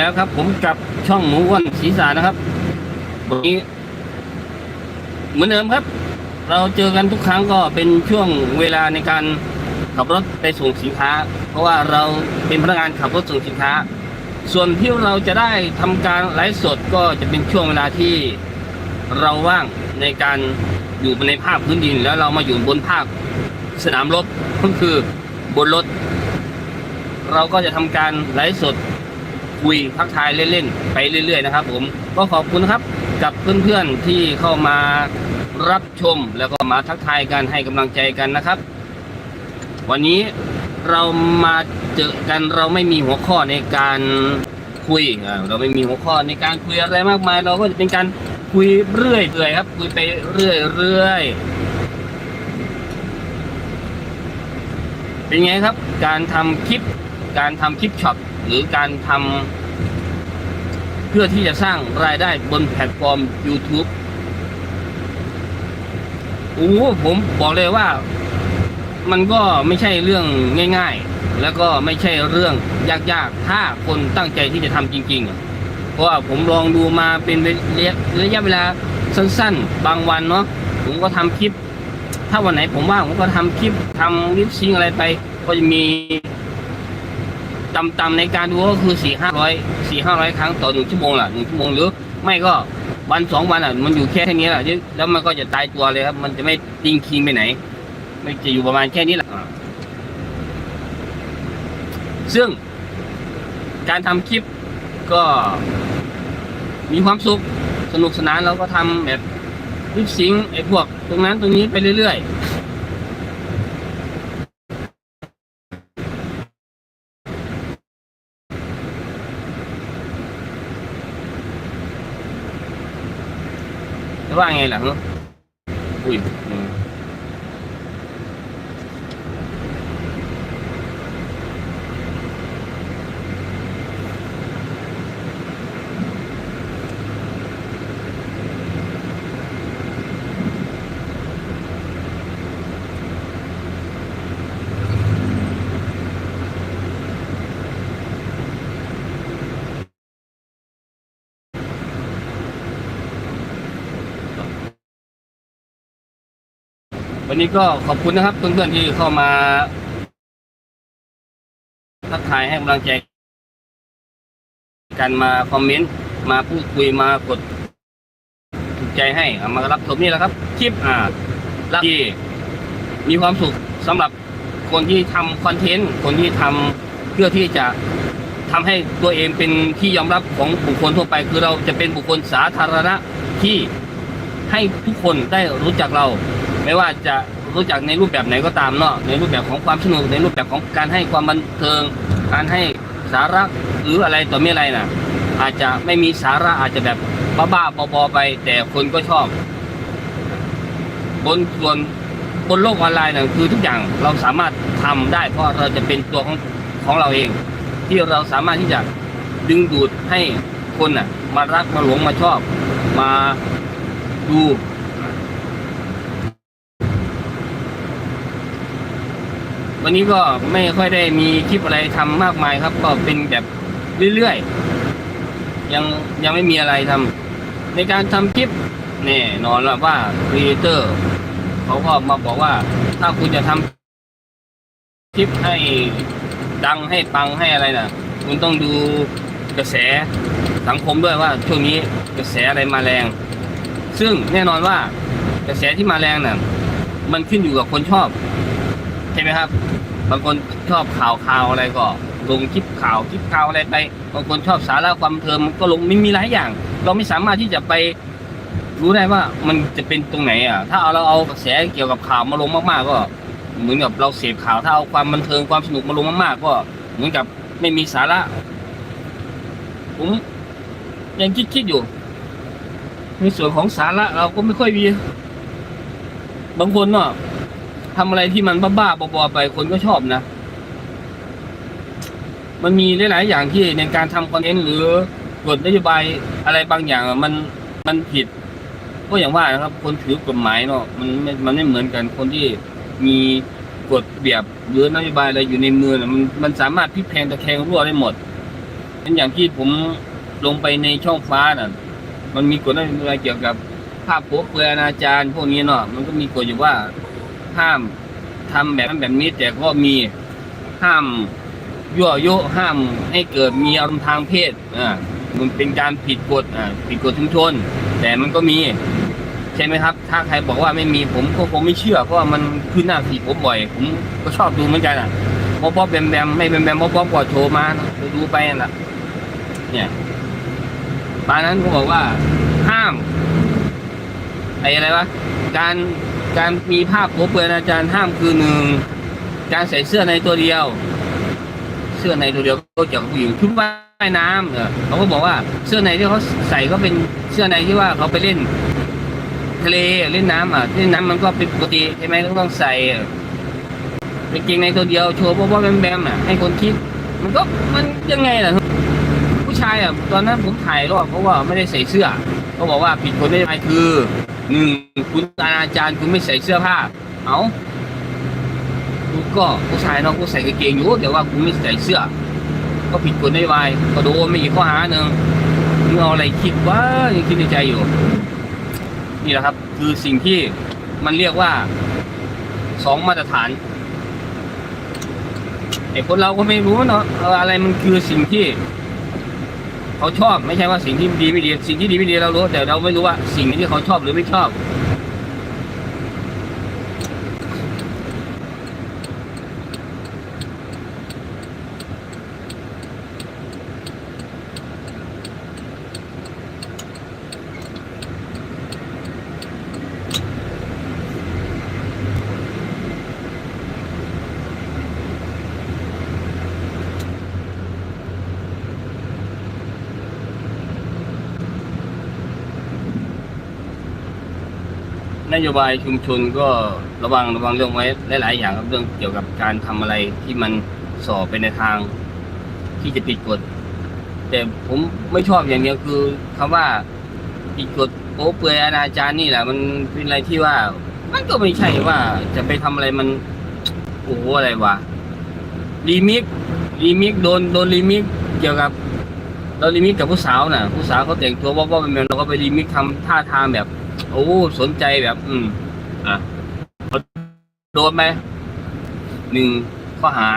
แล้วครับ ผมกับช่องหมูอ้วนศีรษานะครับวันนี้ เหมือนเดิมครับ เราเจอกันทุกครั้งก็เป็นช่วงเวลาในการขับรถไปส่งสินค้า เพราะว่าเราเป็นพนักงานขับรถส่งสินค้า ส่วนที่เราจะได้ทำการไลฟ์สดก็จะเป็นช่วงเวลาที่เราว่างในการอยู่ในภาคพื้นดิน แล้วเรามาอยู่บนภาคสนามรบก็คือบนรถเราก็จะทำการไลฟ์สด คุยทักทายเล่นๆไปเรื่อยๆนะครับ ผมก็ขอบคุณครับกับเพื่อนๆที่เข้ามารับชมแล้วก็มาทักทายกันให้กำลังใจกันนะครับ วันนี้เรามาเจอกันเราไม่มีหัวข้อในการคุยเราไม่มีหัวข้อในการคุยอะไรมากมาย เราก็จะเป็นการคุยเรื่อยเปื่อยครับ คุยไปเรื่อยเรื่อยเป็นไงครับ การทำคลิปการทำคลิปช็อป หรือการทำเพื่อที่จะสร้างรายได้บนแพลตฟอร์ม YouTube โอ้ผมบอกเลยว่า มันก็ไม่ใช่เรื่องง่าย ๆ แล้วก็ไม่ใช่เรื่องยากๆ ถ้าคนตั้งใจที่จะทำจริงๆ เพราะว่าผมลองดูมาเป็นระยะระยะเวลาสั้นๆ บางวันเนาะผมก็ทำคลิป ถ้าวันไหนผมว่างผมก็ทำคลิปทำลิปซิงอะไรไป ก็จะมี ต่ำๆในการดูก็คือสี่ห้าร้อยสี่ห้าร้อยครั้งต่อหนึ่งชั่วโมงล่ะหนึ่งชั่วโมงหรือไม่ก็วันสองวันอะมันอยู่แค่นี้แหละแล้วมันก็จะตายตัวเลยครับ มันจะไม่ติงคิงไปไหนไม่จะอยู่ประมาณแค่นี้แหละอ่าซึ่งการทำคลิปก็มีความสุขสนุกสนานเราก็ทำแบบลิปซิงไอ้พวก ตรงนั้นตรงนี้ไปเรื่อยๆ จะว่าไงล่ะฮะอุ้ยอืม วันนี้ก็ขอบคุณนะครับเพื่อนๆที่เข้ามาทักทายให้กำลังใจกันมาคอมเมนต์มาพูดคุยมากดถูกใจให้อะมารับชมนี่แหละครับคลิปอ่ารับที่มีความสุขสำหรับคนที่ทำคอนเทนต์คนที่ทำเพื่อที่จะทำให้ตัวเองเป็นที่ยอมรับของบุคคลทั่วไป คือเราจะเป็นบุคคลสาธารณะที่ให้ทุกคนได้รู้จักเรา ไม่ว่าจะรู้จักในรูปแบบไหนก็ตามเนาะในรูปแบบของความสนุกในรูปแบบของการให้ความบันเทิง การให้สาระหรืออะไรต่อไม่อะไรน่ะ อาจจะไม่มีสาระอาจจะแบบบ้าๆบอๆไป แต่คนก็ชอบ บนส่วนบนโลกออนไลน์น่ะคือทุกอย่างเราสามารถทำได้ เพราะเราจะเป็นตัวของของเราเอง ที่เราสามารถที่จะดึงดูดให้คนน่ะมารักมาหลงมาชอบ มาดู วันนี้ก็ไม่ค่อยได้มีคลิปอะไรทำมากมายครับ ก็เป็นแบบเรื่อยๆ ยังยังไม่มีอะไรทำในการทำคลิปแน่นอนแล้วว่าครีเอเตอร์เขาก็มาบอกว่า ถ้าคุณจะทำคลิปให้ดังให้ปังให้อะไรนะคุณต้องดูกระแสสังคมด้วยว่าช่วงนี้กระแสอะไรมาแรง ซึ่งแน่นอนว่ากระแสที่มาแรงน่ะมันขึ้นอยู่กับคนชอบ ใช่ไหมครับ บางคนชอบข่าวข่าวอะไรก็ลงคลิปข่าวคลิปข่าวอะไรไป บางคนชอบสาระความเทิมก็ลงไม่มีหลายอย่าง เราไม่สามารถที่จะไปรู้ได้ว่ามันจะเป็นตรงไหนอะ ถ้าเอาเราเอากระแสเกี่ยวกับข่าวมาลงมากๆ ก็ เหมือนกับเราเสพข่าวถ้าเอาความบันเทิงความสนุกมาลงมากๆ ก็เหมือนกับไม่มีสาระ ผมยังคิดๆอยู่ ในส่วนของสาระเราก็ไม่ค่อยมี บางคนเนาะ ทำอะไรที่มันบ้าๆบอๆไปคนก็ชอบนะ มันมีหลายๆอย่างที่ในการทำคอนเทนต์หรือกฎนโยบายอะไรบางอย่างมันมันผิด ก็อย่างว่านะครับ คนถือกฎหมายเนาะมันไม่มันไม่เหมือนกันคนที่มีกฎเบียบหรือนโยบายอะไรอยู่ในมือนะมันมันสามารถพลิกแพงตะแคงรั่วได้หมดเป็นอย่างที่ผมลงไปในช่องฟ้าน่ะ มันมีกฎอะไรเกี่ยวกับภาพโป๊เปลือยอนาจารพวกนี้เนาะมันก็มีกฎอยู่ว่า ห้ามทำแบบนั้นแบบนี้แต่ก็มีห้ามยั่วยุห้ามให้เกิดมีอารมณ์ทางเพศอ่ามันเป็นการผิดกฎอ่าผิดกฎชุมชน แต่มันก็มี ใช่ไหมครับ ถ้าใครบอกว่าไม่มีผมก็คงไม่เชื่อ เพราะว่ามันขึ้นหน้าฟีผมบ่อย ผมก็ชอบดูเหมือนกันอะพอป๊อปแบมแบมไม่แบมแบมป๊อปป๊อปก็โทรมาดูดูไปนั่นแหละเนี่ยตอนนั้นก็บอกว่าห้ามไอ้อะไรวะการ การมีภาพโป๊เปลือยอาจารย์ห้ามคือหนึ่งการใส่เสื้อในตัวเดียว เสื้อในตัวเดียวก็เกี่ยวกับผู้หญิงชุดว่ายน้ำเออเขาก็บอกว่าเสื้อในที่เขาใส่ก็เป็นเสื้อในที่ว่าเขาไปเล่น ทะเลเล่นน้ำอะเล่นน้ำมันก็เป็นปกติใช่ไหมต้องต้องใส่กางเกงในตัวเดียวโชว์ว่าว่าแบมแบมอะให้คนคิด มันก็มันยังไงล่ะผู้ชายอะตอนนั้นผมถ่ายรอบเพราะว่าไม่ได้ใส่เสื้อเขาบอกว่าผิดกฎนโยบายคือ หนึ่งคุณอนาจารย์คุณไม่ใส่เสื้อผ้า เอากูก็ผู้ชายเนาะกูใส่กางเกงอยู่แต่ว่ากูไม่ใส่เสื้อ ก็ผิดกฎนโยบายก็โดนไม่อีกข้อหาหนึ่งมึงเอาอะไรคิดว่ายังคิดในใจอยู่ นี่แหละครับ คือสิ่งที่มันเรียกว่าสองมาตรฐานไอ้คนเราก็ไม่รู้เนาะเอออะไรมันคือสิ่งที่ เขาชอบไม่ใช่ว่าสิ่งที่ดีไม่ดี สิ่งที่ดีไม่ดีเรารู้ แต่เราไม่รู้ว่าสิ่งที่เขาชอบหรือไม่ชอบ นโยบายชุมชนก็ระวังระวังเรื่องไว้หลาย ๆ อย่างครับเรื่องเกี่ยวกับการทำอะไรที่มันสอบไปในทางที่จะผิดกฎแต่ผมไม่ชอบอย่างเดียวคือคำว่าผิดกฎโป๊เปลือยอนาจารนี่แหละ มันเป็นอะไรที่ว่า มันก็ไม่ใช่ว่าจะไปทำอะไรมันโอ้โหอะไรวะรีมิกรีมิกโดนโดนรีมิกเกี่ยวกับเรารีมิกกับผู้สาวน่ะ ผู้สาวเขาแต่งตัวว่าว่าเป็นเราก็ไปรีมิกทำท่าทางแบบ โอ้สนใจแบบ อืม อะโดนไหมหนึ่งข้อหา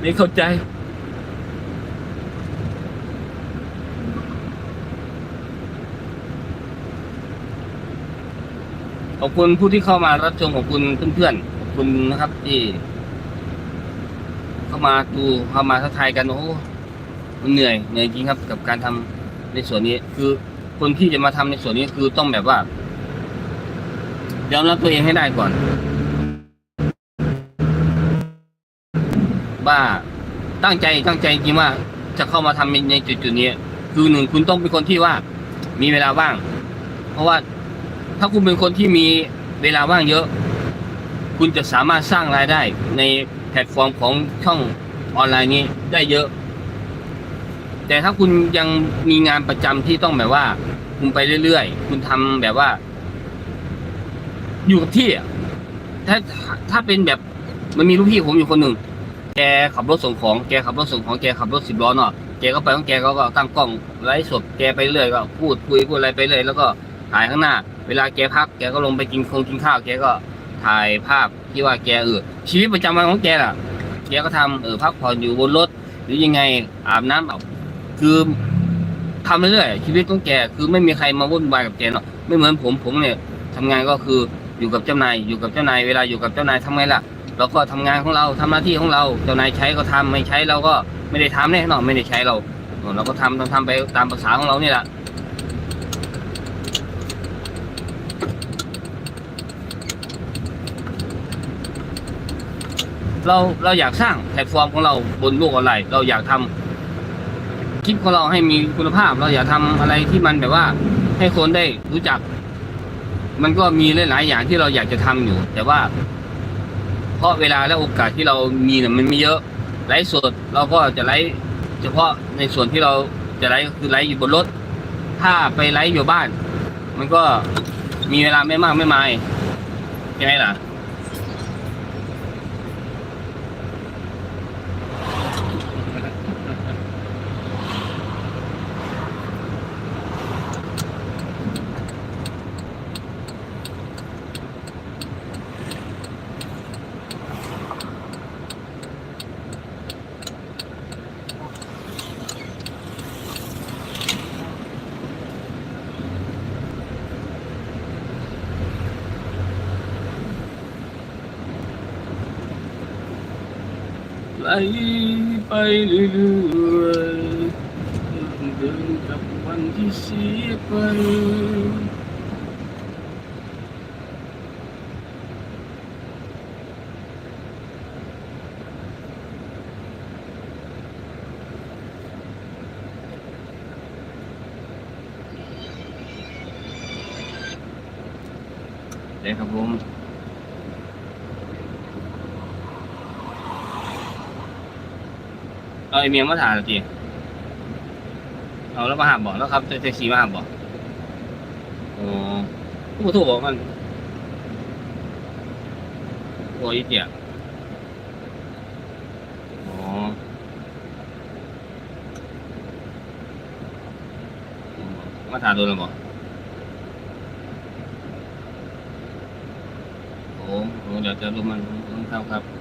ไม่เข้าใจขอบคุณผู้ที่เข้ามารับชมขอบคุณเพื่อนๆขอบคุณนะครับที่ เข้ามาดูเข้ามาทักทายกันโอ้มันเหนื่อยเหนื่อยจริงครับกับการทำในส่วนนี้ คือคนที่จะมาทำในส่วนนี้คือต้องแบบว่ายอมรับตัวเองให้ได้ก่อน ว่าตั้งใจตั้งใจจริงว่าจะเข้ามาทำในในจุดจุดๆนี้ คือหนึ่งคุณต้องเป็นคนที่ว่า มีเวลาว่าง เพราะว่าถ้าคุณเป็นคนที่มีเวลาว่างเยอะ คุณจะสามารถสร้างรายได้ในแพลตฟอร์มของช่องออนไลน์นี้ได้เยอะ แต่ถ้าคุณยังมีงานประจำที่ต้องแบบว่า คุณไปเรื่อยๆ คุณทำแบบว่า อยู่กับที่ถ้าถ้าเป็นแบบมันมีลูกพี่ผมอยู่คนหนึ่งแกขับรถส่งของแกขับรถส่งของแกขับรถสิบล้อเนาะแกก็ไปของแกก็ก็ตั้งกล้องไลฟ์สดแกไปเรื่อยก็พูดคุยพูดอะไรไปเรื่อยแล้วก็ถ่ายข้างหน้า เวลาแกพักแกก็ลงไปกินคงกินข้าวแกก็ ถ่ายภาพที่ว่าแกเออชีวิตประจำวันของแกล่ะแกก็ทำเออพักผ่อนอยู่บนรถ หรือยังไงอาบน้ำอาบคือทำเรื่อยๆชีวิตของแกคือไม่มีใครมาวุ่นวายกับแกเนาะไม่เหมือนผมผมเนี่ยทำงานก็คืออยู่กับเจ้านายอยู่กับเจ้านายเวลาอยู่กับเจ้านายทำไงล่ะเราก็ทำงานของเราทำหน้าที่ของเราเจ้านายใช้ก็ทำไม่ใช้เราก็ไม่ได้ทำแน่นอนไม่ได้ใช้เราเราก็ทำทำทำไปตามภาษาของเรานี่แหละ เราเราอยากสร้างแพลตฟอร์มของเราบนโลกออนไลน์เราอยากทำคลิปของเราให้มีคุณภาพ เราอยากทำอะไรที่มันแบบว่า ให้คนได้รู้จัก มันก็มีหลายๆอย่างที่เราอยากจะทำอยู่ แต่ว่า เพราะเวลาและโอกาสที่เรามีเนี่ยมันไม่เยอะไลฟ์สดเราก็จะไลฟ์เฉพาะในส่วนที่เราจะไลฟ์คือไลฟ์อยู่บนรถ ถ้าไปไลฟ์อยู่บ้าน มันก็มีเวลาไม่มากไม่มายใช่ไหมล่ะ ไหลไปเรื่อยๆเดินกับวันที่เสียไปเดี๋ยวครับผม เอา ไอเมียมาถ่ายทีเอาแล้วมาหาบอกแล้วครับแท็กซี่มาหาบอกอ๋อผู้ถูกบอกมันโอ้ยเดียอ๋อมาถายโดนแล้วบอกโอ้โหเดี๋ยวจะรู้มันครับครับ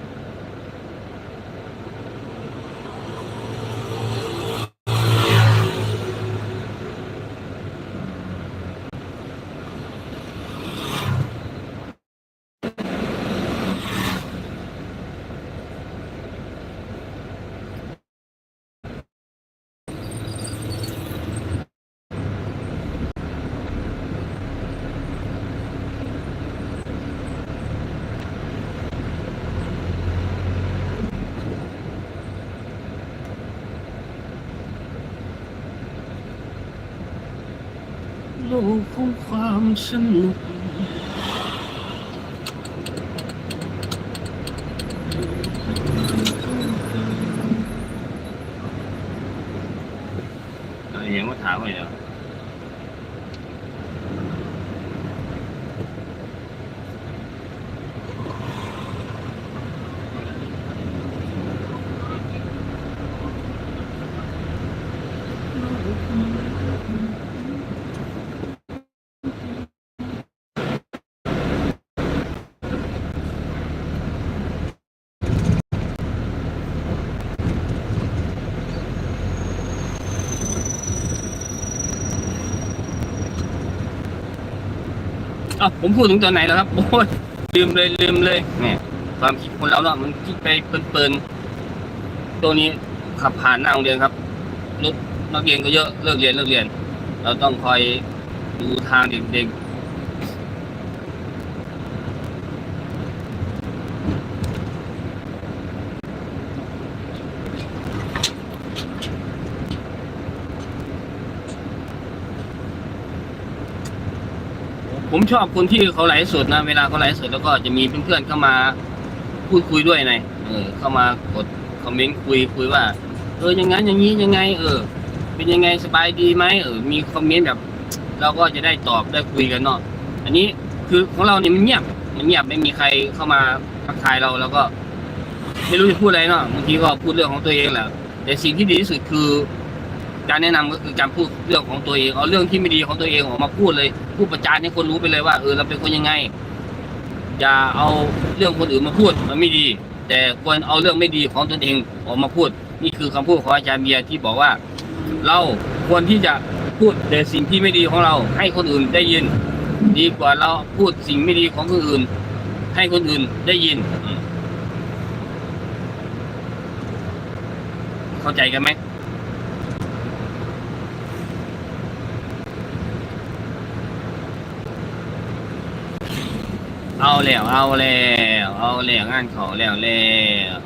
กของความสนุกอะไรอย่างมาถามไปเดี๋ยว อะผมพูดถึงตอนไหนแล้วครับโอ้ยลืมเลยลืมเลยเนี่ยความคิดคนเราเนาะมันคิดไปเปินๆตัวนี้ขับผ่านหน้าโรงเรียนครับรถนักเรียนก็เยอะเลิกเรียนเลิกเรียน เราต้องคอยดูทางเด็กๆ ผมชอบคนที่เขาไลฟ์สดนะ เวลาเขาไลฟ์สดแล้วก็จะมีเพื่อนๆเข้ามาพูดคุยด้วยหน่อยเออ เข้ามากดคอมเมนต์คุยคุยว่า เอออย่างนั้นอย่างนี้ยังไง เออ เป็นยังไงสบายดีไหมเออ มีคอมเมนต์แบบ เราก็จะได้ตอบได้คุยกันเนาะอันนี้คือของเราเนี่ยมันเงียบ มันเงียบไม่มีใครเข้ามาทักทายเราแล้วก็ ไม่รู้จะพูดอะไรเนาะบางทีก็พูดเรื่องของตัวเองแหละแต่สิ่งที่ดีที่สุดคือ การแนะนำก็คือการพูดเรื่องของตัวเองเอาเรื่องที่ไม่ดีของตัวเองออกมาพูดเลยพูดประจานให้คนรู้ไปเลยว่าเออเราเป็นคนยังไง อย่าเอาเรื่องคนอื่นมาพูดมันไม่ดี แต่ควรเอาเรื่องไม่ดีของตนเองออกมาพูด นี่คือคำพูดของอาจารย์เบียร์ที่บอกว่า เราควรที่จะพูดแต่สิ่งที่ไม่ดีของเรา ให้คนอื่นได้ยิน ดีกว่าเราพูดสิ่งไม่ดีของคนอื่น ให้คนอื่นได้ยิน เข้าใจกันไหม เอาแล้ว เอาแล้ว เอาแล้วงานเขาแล้วแล้ว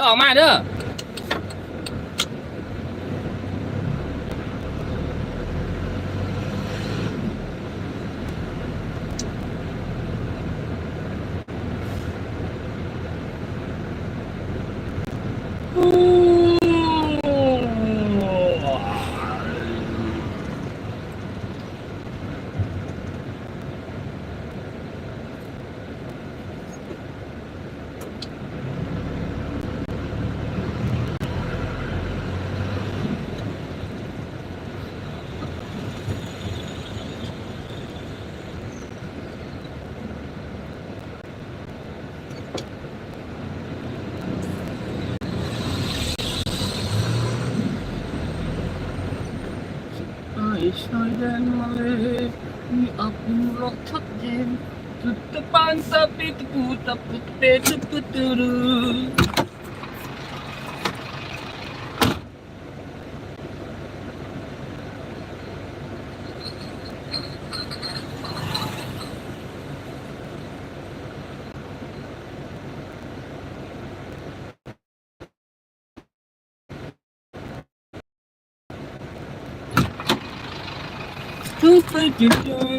เดี๋ยวออกมาเด้อ ងមកលេមីអបរកឈប់ទេទុតបានតាពីតពូតពុតពេតពុតរឺ น